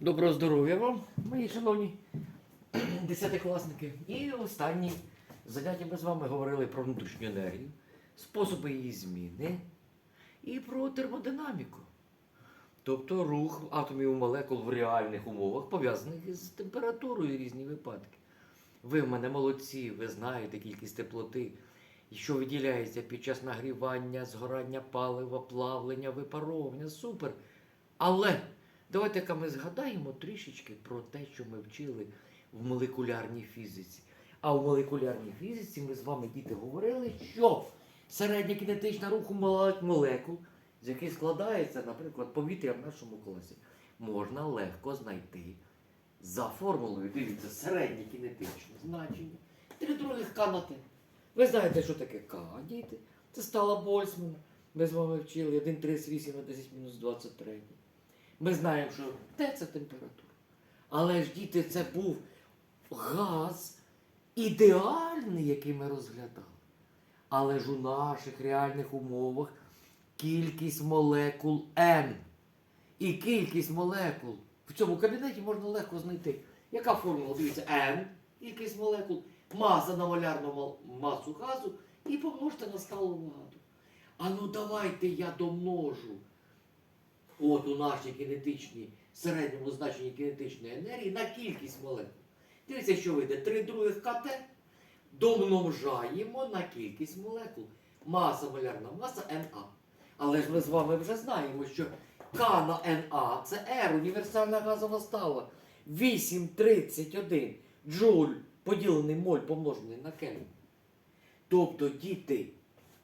Доброго здоров'я вам, мої шановні десятикласники. І останні заняття ми з вами говорили про внутрішню енергію, способи її зміни і про термодинаміку. Тобто рух атомів і молекул в реальних умовах, пов'язаних із температурою різні випадки. Ви в мене молодці, ви знаєте кількість теплоти, що виділяється під час нагрівання, згорання палива, плавлення, випаровування. Супер. Але давайте-ка ми згадаємо трішечки про те, що ми вчили в молекулярній фізиці. А в молекулярній фізиці ми з вами, діти, говорили, що середня кінетична руху молекул, з яких складається, наприклад, повітря в нашому класі, можна легко знайти за формулою. Дивіться, середнє кінетичне значення. Три других К. Ви знаєте, що таке К, діти? Це стала Больцмана. Ми з вами вчили 1,38 на 10 мінус 23. Ми знаємо, що Т це температура. Але ж діти, це був газ ідеальний, який ми розглядали. Але ж у наших реальних умовах кількість молекул N. І кількість молекул в цьому кабінеті можна легко знайти. Яка формула? Дивіться, N, кількість молекул, маса на молярну мал- масу газу і помножте на сталу вагу. А ну давайте я домножу от у нашій кінетичній, середньому значенні кінетичної енергії на кількість молекул. Дивіться, що вийде. 3 других КТ домножаємо на кількість молекул. Маса, молярна маса НА. Але ж ми з вами вже знаємо, що К на НА це R, універсальна газова стала. 8,31 джуль поділений моль помножений на Кельвін. Тобто, діти,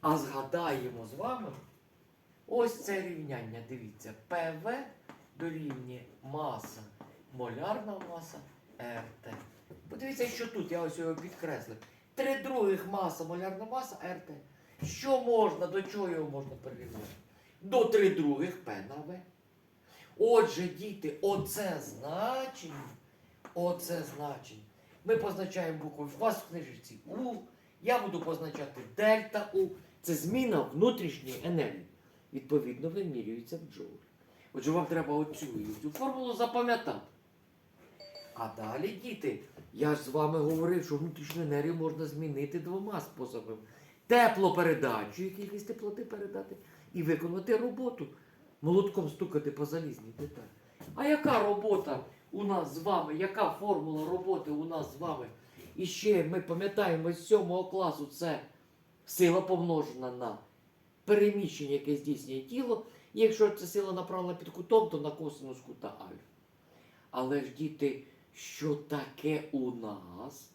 а згадаємо з вами ось це рівняння. Дивіться, ПВ дорівнює маса, молярна маса РТ. Подивіться, що тут, я ось його підкреслив. Три других маса, молярна маса РТ. Що можна, до чого його можна перерівняти? До три других П на В. Отже, діти, оце значення, оце значення. Ми позначаємо букву у вас в книжці У. Я буду позначати дельта У. Це зміна внутрішньої енергії. Відповідно, вимірюється в джоулі. Отже, вам треба оцю і цю формулу запам'ятати. А далі, діти, я ж з вами говорив, що внутрішню енергію можна змінити двома способами: теплопередачею, кількість теплоти передати, і виконати роботу. Молотком стукати по залізній деталі. А яка робота у нас з вами? Яка формула роботи у нас з вами? І ще ми пам'ятаємо з 7 класу це сила помножена на переміщення, яке здійснює тіло. І якщо ця сила направлена під кутом, то на косинус кута альфа. Але ж діти, що таке у нас?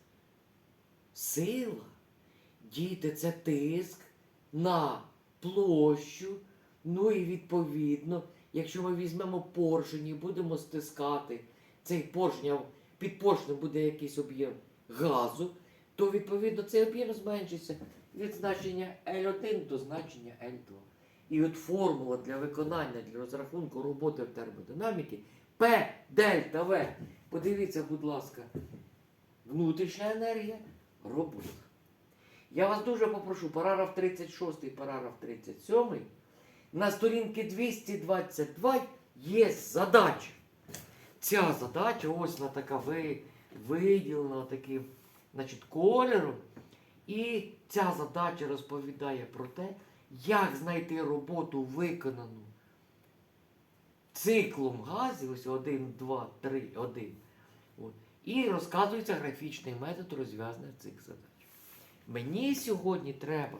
Сила. Діти, це тиск на площу. Ну і відповідно, якщо ми візьмемо поршень і будемо стискати цей поршень, а під поршнем буде якийсь об'єм газу, то відповідно цей об'єм зменшиться від значення L1 до значення L2. І от формула для виконання, для розрахунку роботи в термодинаміки P дельта В. Подивіться, будь ласка, внутрішня енергія, робота. Я вас дуже попрошу, параграф 36, параграф 37. На сторінці 222 є задача. Ця задача, ось вона така ви, виділена таким значить, кольором. І ця задача розповідає про те, як знайти роботу виконану циклом газів, ось 1, 2, 3, 1. От. І розказується графічний метод розв'язання цих задач. Мені сьогодні треба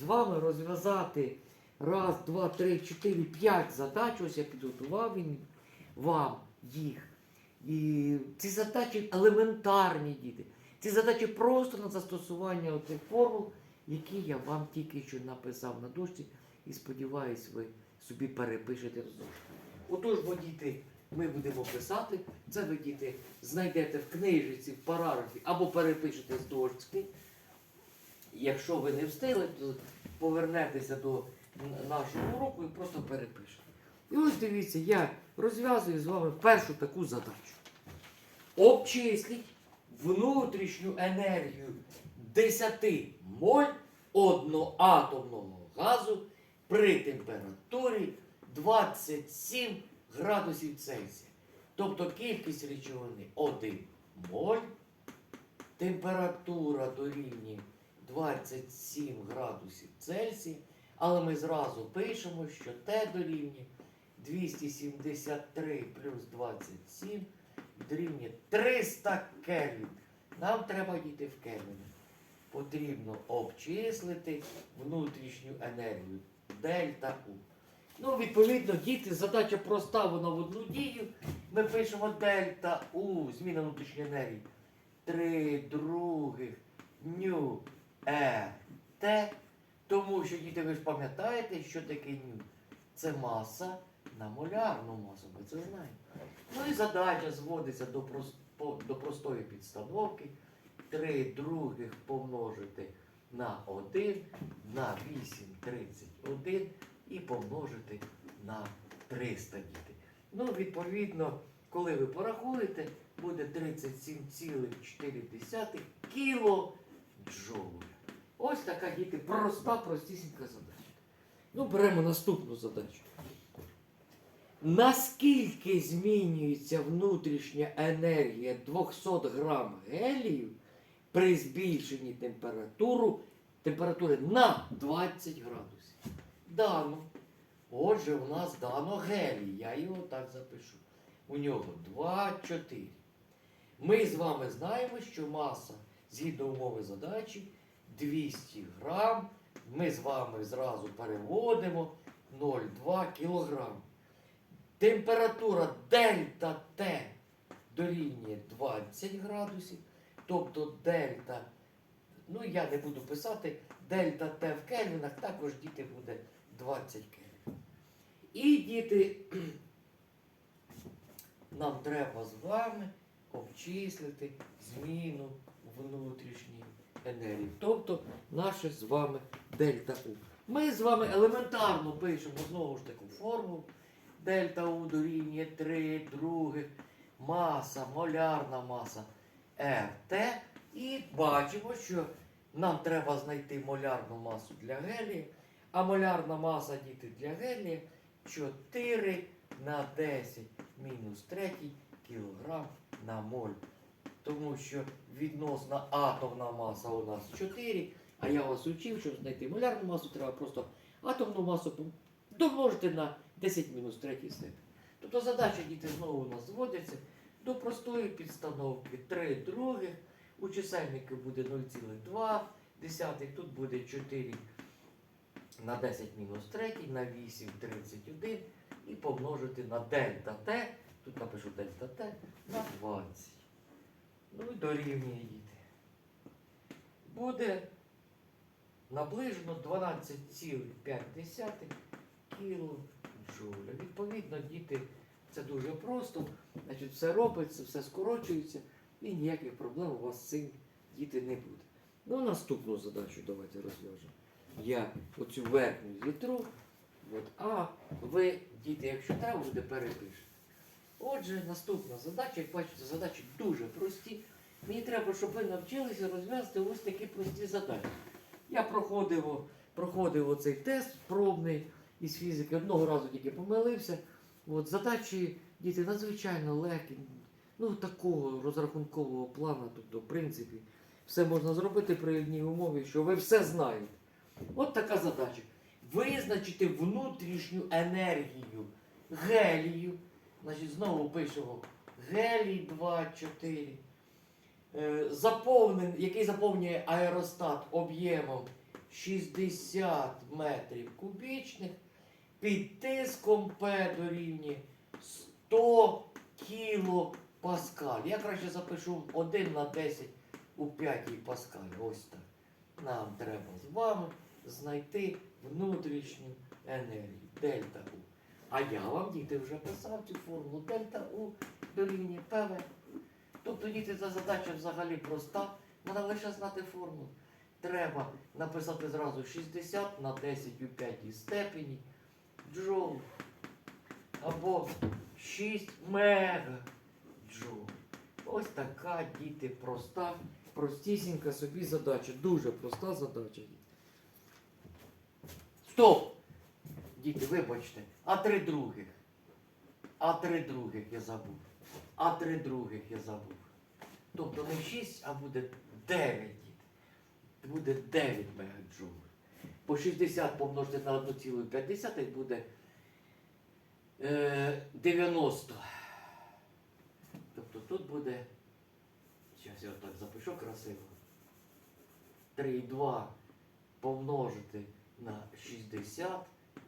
з вами розв'язати раз, два, три, чотири, п'ять задач. Ось я підготував вам їх. І ці задачі елементарні діти. Ці задачі просто на застосування оцих формул, які я вам тільки що написав на дошці, і сподіваюсь, ви собі перепишете зошит. Отож, бо діти, ми будемо писати. Це ви діти знайдете в книжці, в параграфі або перепишете з дошки. Якщо ви не встигли, то повернетеся до нашого уроку і просто перепишете. І ось дивіться, я розв'язую з вами першу таку задачу. Обчисліть внутрішню енергію 10 моль одноатомного газу при температурі 27 градусів Цельсія. Тобто кількість речовини 1 моль, температура дорівнює 27 градусів Цельсія, але ми зразу пишемо, що Т дорівнює 273 плюс 27 дорівнює 300 Кельвін. Нам треба дійти в Кельвіни. Потрібно обчислити внутрішню енергію дельта У. Ну, відповідно, діти, задача проста, вона в одну дію. Ми пишемо дельта У, зміна внутрішньої енергії. 3 других ню е Т. Тому що, діти, ви ж пам'ятаєте, що таке ню? Це маса на молярну масу, ви це знаєте. Ну і задача зводиться до, до простої підстановки. 3 других помножити на 1 на 8,31 і помножити на 300 діти. Ну, відповідно, коли ви порахуєте, буде 37,4 кіло джоуля. Ось така діти проста, простісінька задача. Ну, беремо наступну задачу. Наскільки змінюється внутрішня енергія 200 грам гелію при збільшенні температуру, температури на 20 градусів? Дано. Отже, у нас дано гелій. Я його так запишу. У нього 2, 4. Ми з вами знаємо, що маса згідно умови задачі 200 грам. Ми з вами зразу переводимо 0,2 кілограм. Температура дельта Т дорівнює 20 градусів. Тобто дельта, ну я не буду писати, дельта Т в кельвінах також діти буде 20 кельвін. І діти, нам треба з вами обчислити зміну внутрішньої енергії. Тобто наше з вами дельта У. Ми з вами елементарно пишемо знову ж таку формулу. Дельта У дорівнює 3 других маса, молярна маса РТ. І бачимо, що нам треба знайти молярну масу для гелія, а молярна маса діти для гелія 4 на 10 мінус 3 кілограм на моль. Тому що відносна атомна маса у нас 4, а я вас учив, щоб знайти молярну масу, треба просто атомну масу домножити на 10 мінус 3 степень. Тобто задача діти знову у нас зводиться до простої підстановки 3 других. У чисельнику буде 0,2, десятих, тут буде 4 на 10 мінус 3, на 8, 31 і помножити на дельта Т, тут напишу дельта Т, на 20. Ну і дорівнює діти. Буде наближено 12,5 кіло джуля. Відповідно, діти, це дуже просто. Значить, все робиться, все скорочується і ніяких проблем у вас з цим діти не буде. Ну, наступну задачу давайте розв'яжемо. Я оцю верхню зітру, от, а ви, діти, якщо треба, буде перепишете. Отже, наступна задача, як бачите, задачі дуже прості. Мені треба, щоб ви навчилися розв'язати ось такі прості задачі. Я проходив, проходив оцей тест пробний із фізики, одного разу тільки помилився. От, задачі діти надзвичайно легкі, ну такого розрахункового плану, тобто, в принципі, все можна зробити при одній умові, що ви все знаєте. От така задача. Визначити внутрішню енергію гелію. Значить, знову пишемо гелій 2, 4. Е, заповнен, який заповнює аеростат об'ємом 60 метрів кубічних під тиском П дорівнює 100 кілопаскаль. Я краще запишу 1 на 10 у 5 паскаль. Ось так. Нам треба з вами знайти внутрішню енергію. Дельта У. А я вам, діти, вже писав цю формулу. Дельта У дорівнює ПВ. Тобто, діти, ця задача взагалі проста. Треба лише знати формулу. Треба написати зразу 60 на 10 у 5 степені джоул. Або 6 мега джоул. Ось така, діти, проста, простісінька собі задача. Дуже проста задача. Стоп! Діти, вибачте, а три других. а три других я забув. А три других я забув. Тобто не 6, а буде 9 діти. Буде 9 мегаджоуль. По 60 помножити на 1,5 буде е, 90. Тобто тут буде. Зараз я отак запишу красиво. 3,2 помножити на 60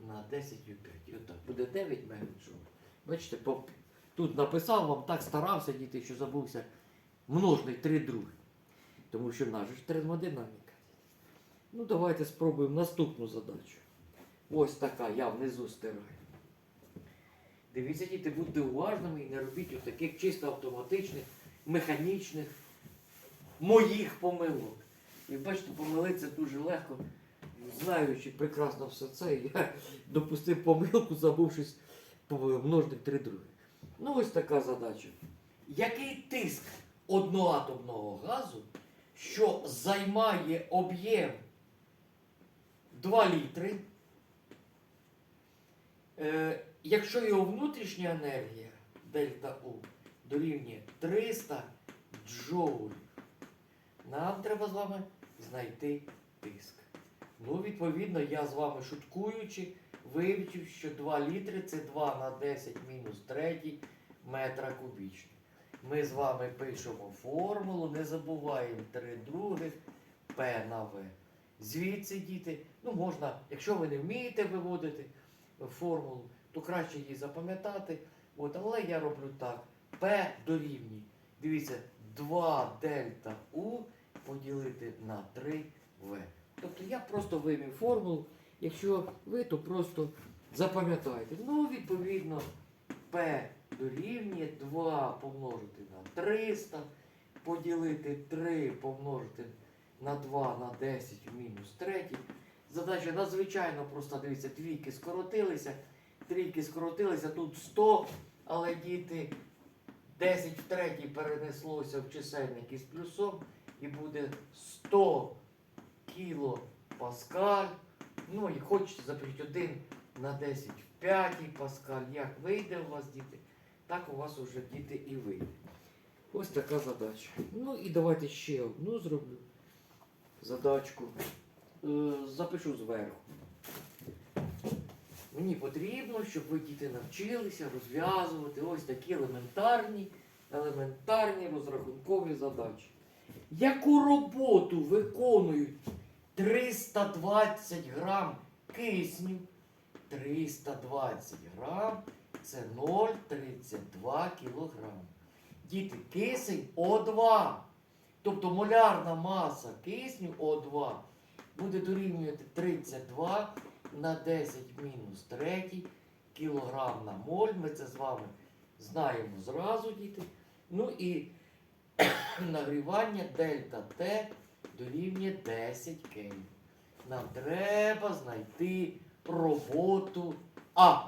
на 10 у 5. І отак буде 9 мегаджоуль. Бачите, тут написав вам, так старався діти, що забувся множний 3 друге. Тому що наша ж термодинаміка. Ну, давайте спробуємо наступну задачу. Ось така, я внизу стираю. Дивіться, діти, будьте уважними і не робіть ось таких чисто автоматичних, механічних, моїх помилок. І бачите, помилитися дуже легко, знаючи прекрасно все це, я допустив помилку, забувшись множник 3 друге. Ну, ось така задача. Який тиск одноатомного газу, що займає об'єм 2 літри, е, якщо його внутрішня енергія дельта У дорівнює 300 джоуль, нам треба з вами знайти тиск. Ну, відповідно, я з вами шуткуючи, вивчив, що 2 літри це 2 на 10 мінус 3 метра кубічних. Ми з вами пишемо формулу, не забуваємо 3 других P на V. Звідси діти, ну можна, якщо ви не вмієте виводити формулу, то краще її запам'ятати. От, але я роблю так. P дорівнює. Дивіться, 2 дельта U поділити на 3 В. Тобто я просто вимів формулу. Якщо ви, то просто запам'ятайте. Ну, відповідно, P дорівнює 2 помножити на 300, поділити 3 помножити на 2 на 10 в мінус 3. Задача надзвичайно проста. Дивіться, двійки скоротилися, трійки скоротилися, тут 100, але діти 10 в третій перенеслося в чисельник із плюсом і буде 100 кіло паскаль. Ну і хочете запишіть 1 на 10 в п'ятій паскаль. Як вийде у вас, діти, так у вас уже діти і вийде. Ось така задача. Ну і давайте ще одну зроблю задачку. Е, запишу зверху. Мені потрібно, щоб ви діти навчилися розв'язувати ось такі елементарні, елементарні розрахункові задачі. Яку роботу виконують 320 грам кисню? 320 грам це 0,32 кілограм. Діти, кисень О2. Тобто молярна маса кисню О2 буде дорівнювати 32 на 10 мінус 3 кілограм на моль. Ми це з вами знаємо зразу, діти. Ну і нагрівання дельта Т дорівнює 10 кельвін. Нам треба знайти роботу А.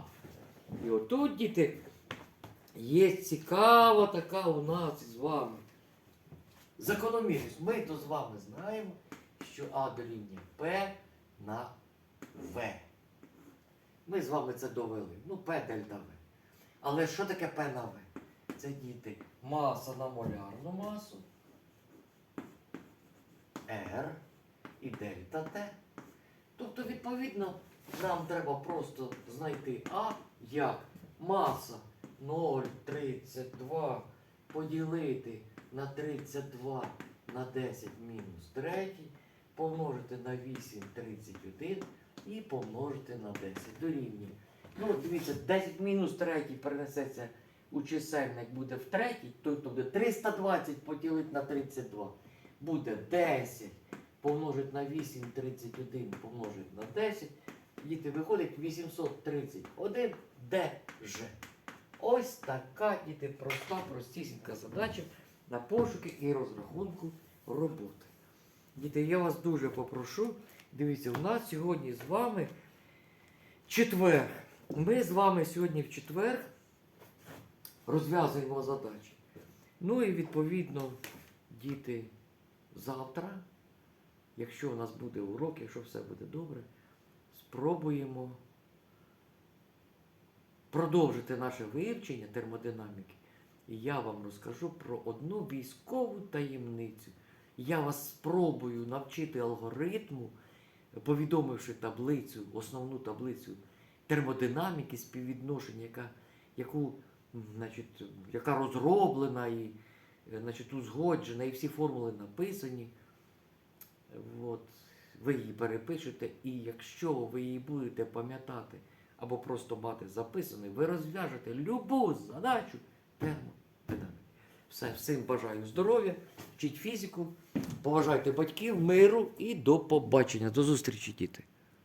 І отут, діти, є цікава така у нас з вами. Закономірність. Ми то з вами знаємо, що А дорівнює П на В. Ми з вами це довели. Ну, П дельта В. Але що таке П на В? Це діти маса на молярну масу, R і дельта Т. Тобто, відповідно, нам треба просто знайти А як маса 0,32 поділити на 32 на 10 мінус 3, помножити на 8,31 і помножити на 10 дорівнює. Ну, дивіться, 10 мінус 3 перенесеться у чисельник буде в третій, тобто буде 320 поділити на 32. Буде 10 помножити на 8, 31 помножити на 10. Діти виходить 831 ДЖ. Ось така, діти, проста, простісінька задача на пошуки і розрахунку роботи. Діти, я вас дуже попрошу. Дивіться, у нас сьогодні з вами четвер. Ми з вами сьогодні в четвер розв'язуємо задачі. Ну і відповідно, діти, завтра, якщо у нас буде урок, якщо все буде добре, спробуємо продовжити наше вивчення термодинаміки, я вам розкажу про одну військову таємницю. Я вас спробую навчити алгоритму, повідомивши таблицю, основну таблицю термодинаміки, співвідношення, яка, яку, значить, яка розроблена і значить, узгоджена, і всі формули написані. От, ви її перепишете, і якщо ви її будете пам'ятати або просто мати записаною, ви розв'яжете любу задачу термодинаміки. Все, всім бажаю здоров'я, вчіть фізику, поважайте батьків, миру і до побачення. До зустрічі, діти.